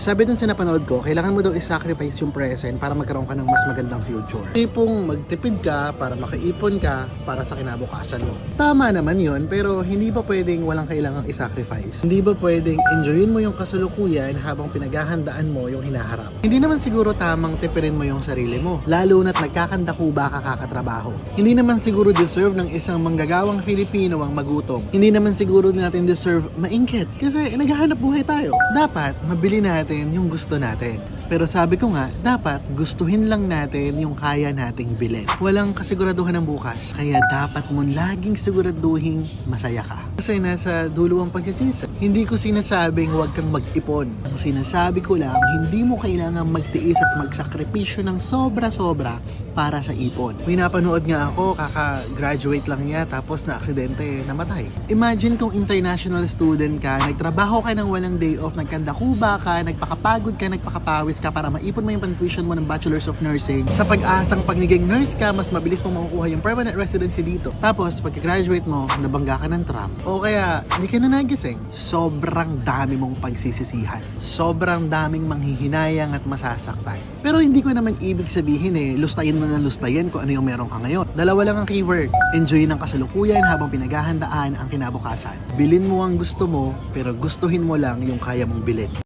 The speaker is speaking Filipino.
Sabi dun sa napanood ko, kailangan mo daw i-sacrifice yung present para magkaroon ka ng mas magandang future. Tipong magtipid ka para makaipon ka para sa kinabukasan mo. Tama naman yon pero hindi ba pwedeng walang kailangang i-sacrifice? Hindi ba pwedeng enjoyin mo yung kasalukuyan habang pinaghahandaan mo yung hinaharap? Hindi naman siguro tamang tipirin mo yung sarili mo, lalo na't nagkakandakuba ka kakatrabaho. Hindi naman siguro deserve ng isang manggagawang Filipino ang magutom. Hindi naman siguro natin deserve maingkit kasi naghahanap buhay tayo. Dapat mabili natin yung gusto natin. Pero sabi ko nga, dapat gustuhin lang natin yung kaya nating bilhin. Walang kasiguraduhan ng bukas, kaya dapat mo laging siguraduhin masaya ka. Kasi nasa dulo ang pagsisisa. Hindi ko sinasabing huwag kang mag-ipon. Ang sinasabi ko lang, hindi mo kailangan magtiis at magsakripisyo ng sobra-sobra para sa ipon. May napanood nga ako, kaka-graduate lang niya tapos na aksidente, namatay. Imagine kung international student ka, nagtrabaho ka ng walang day off, nagkandakuba ka, nagpakapagod ka, nagpakapawis ka para maipon mo yung pang-tuition mo ng Bachelor's of Nursing. Sa pag-asang pag naging nurse ka, mas mabilis mong makukuha yung permanent residency dito. Tapos, pagka-graduate mo, nabangga ka ng tram. O kaya, hindi ka na nagising. Sobrang dami mong pagsisisihan. Sobrang daming manghihinayang at masasaktan. Pero hindi ko naman ibig sabihin eh, lustayin mo na lustayin kung ano yung meron ka ngayon. Dalawa lang ang keyword. Enjoy ng kasalukuyan habang pinaghahandaan ang kinabukasan. Bilin mo ang gusto mo, pero gustuhin mo lang yung kaya mong bilhin.